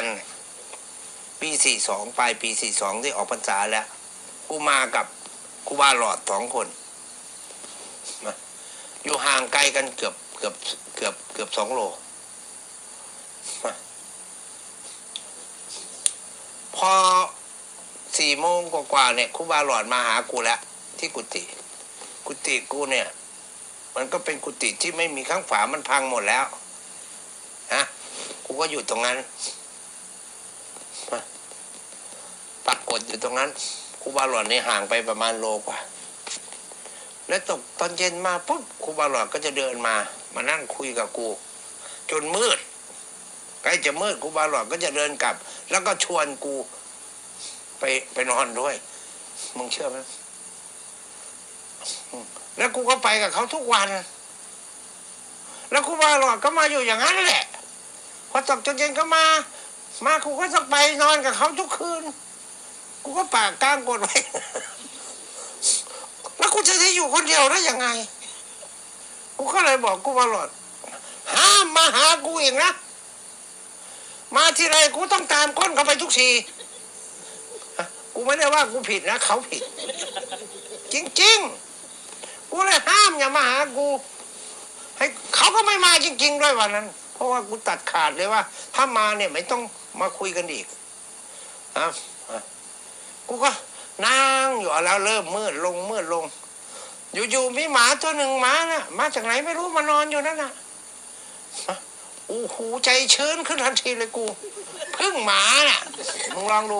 กัน ปีสี่สองปลายปีสี่สองที่ออกพรรษาแล้วกูมากับกูบาหลอดสองคนมาอยู่ห่างไกลกันเกือบเกือบเกือบเกือบสองโลมาพอสี่โมงกว่าๆเนี่ยครูบาหลอดมาหากูแล้ว ที่กุฏิกุฏิกูเนี่ย มันก็เป็นกุฏิที่ไม่มีข้างฝามันพังหมดแล้วฮะกูก็อยู่ตรงนั้นมาปั กกดอยู่ตรงนั้นครูบาหลอดนี่ห่างไปประมาณโลกว่า แล้วตกตอนเย็นมาปุ๊บครูบาหลอดก็จะเดินมา มานั่งคุยกับกู จนมืดใกล้จะมืดครูบาหลอดก็จะเดินกลับ แล้วก็ชวนกูไปไปนอนด้วย มึงเชื่อไหมแล้วกูก็ไปกับเขาทุกวัน แล้วครูบาหลอดก็มาอยู่อย่างนั้นแหละพอตกจนเย็นก็มา มากูก็ต้องไปนอนกับเขาทุกคืน กูก็ปากกลางกดไว้ แล้วกูจะได้อยู่คนเดียวได้ยังไง กูก็เลยบอกกูบาหลอด ห้ามมาหากูอีกนะ มาที่ไรกูต้องตามก้นเขาไปทุกทีกูไม่ได้ว่ากูผิดนะเขาผิด จริง ๆ กูเลยห้ามอย่ามาหากู ให้เขาก็ไม่มาจริง ๆ ด้วยวันนั้น เพราะว่ากูตัดขาดเลยว่า ถ้ามาเนี่ยไม่ต้องมาคุยกันอีกอะ กูก็นั่งอยู่แล้วเริ่มมืดลงมืดลง อยู่ๆมีหมาตัวหนึ่งหมาน่ะมาจากไหนไม่รู้มานอนอยู่นั่นน่ะอะโอ้โหใจชื้นขึ้นทันทีเลยกูพึ่งหมาน่ะมึงลองดู